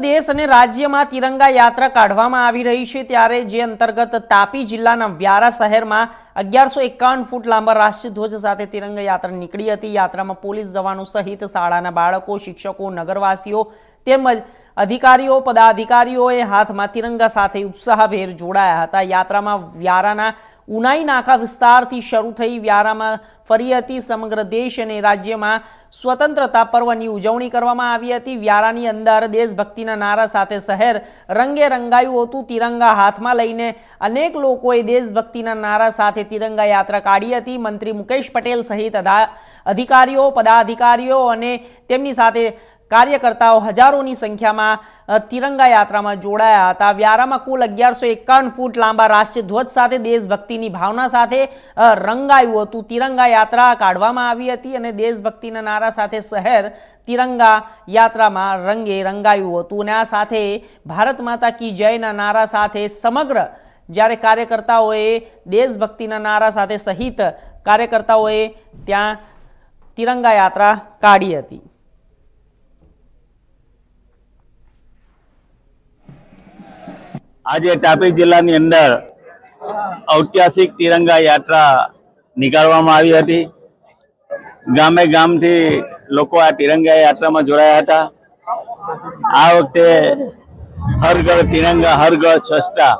દેશ અને રાજ્યમાં તિરંગા યાત્રા કાઢવામાં આવી રહી છે ત્યારે જે અંતર્ગત તાપી જિલ્લાના વ્યારા શહેરમાં અગિયારસો એકાવન ફૂટ લાંબા રાષ્ટ્રીય ધ્વજ સાથે તિરંગા યાત્રા નીકળી હતી. યાત્રામાં પોલીસ જવાનો સહિત શાળાના બાળકો, શિક્ષકો, નગરવાસીઓ તેમજ અધિકારીઓ, પદાધિકારીઓએ હાથમાં તિરંગા સાથે ઉત્સાહભેર જોડાયા હતા. યાત્રામાં વ્યારાના ઉનાઈ નાકા વિસ્તારથી શરૂ થઈ વ્યારામાં ફરી હતી સમગ્ર દેશ અને રાજ્યમાં સ્વતંત્રતા પર્વની ઉજવણી કરવામાં આવી હતી. વ્યારાની અંદર દેશભક્તિના નારા સાથે શહેર રંગે રંગાયું હતું. તિરંગા હાથમાં લઈને અનેક લોકોએ દેશભક્તિના નારા સાથે તિરંગા યાત્રા કાઢી હતી. મંત્રી મુકેશ પટેલ સહિત અધા- અધિકારીઓ, પદાધિકારીઓ અને તેમની સાથે કાર્યકર્તાઓ હજારોની સંખ્યામાં તિરંગા યાત્રામાં જોડાયા હતા. વ્યારામાં કુલ અગિયારસો એકાવન ફૂટ લાંબા રાષ્ટ્રીય ધ્વજ સાથે દેશભક્તિની ભાવના સાથે રંગાયું હતું. તિરંગા યાત્રા કાઢવામાં આવી હતી અને દેશભક્તિના નારા સાથે શહેર તિરંગા યાત્રામાં રંગે રંગાયું હતું. અને આ સાથે ભારત માતા કી જયના નારા સાથે સમગ્ર, જ્યારે કાર્યકર્તાઓએ દેશભક્તિના નારા સાથે સહિત કાર્યકર્તાઓએ ત્યાં તિરંગા યાત્રા કાઢી હતી. આજે તાપી જિલ્લાની અંદર ઐતિહાસિક તિરંગા યાત્રા નીકાળવામાં આવી હતી. ગામે ગામથી લોકો આ તિરંગા યાત્રામાં જોડાયા હતા. આ વખતે હર ઘર તિરંગા, હર ઘર સ્વચ્છતા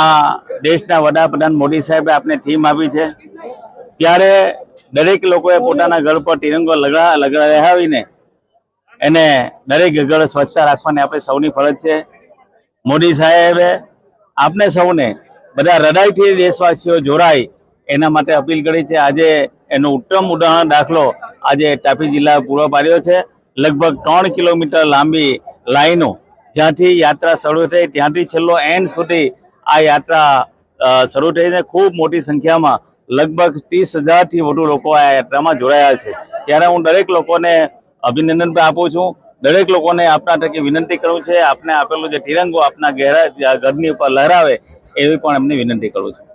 આ દેશના વડાપ્રધાન મોદી સાહેબે આપને થીમ આપી છે. ત્યારે દરેક લોકોએ પોતાના ઘર પર તિરંગો લગા લગા લહેરાવીને એને દરેક ઘર સ્વચ્છતા રાખવાની આપણે સૌની ફરજ છે. મોદી સાહેબે આપને સૌને બધા હૃદયથી દેશવાસીઓ જોડાય એના માટે અપીલ કરી છે. આજે એનો ઉત્તમ ઉદાહરણ દાખલો આજે તાપી જિલ્લા પૂરો પાડ્યો છે. લગભગ ત્રણ કિલોમીટર લાંબી લાઈનો જ્યાંથી યાત્રા શરૂ થઈ, ત્યાંથી છેલ્લો એન્ડ સુધી આ યાત્રા શરૂ થઈને ખૂબ મોટી સંખ્યામાં લગભગ ત્રીસ હજારથી વધુ લોકો આ યાત્રામાં જોડાયા છે. ત્યારે હું દરેક લોકોને અભિનંદન પણ આપું છું. દરેક લોકોને આપના તરીકે વિનંતી કરું છે. આપને આપેલો જે તિરંગો આપના ઘેરા ઘરની ઉપર લહેરાવે એવી પણ એમને વિનંતી કરું છું.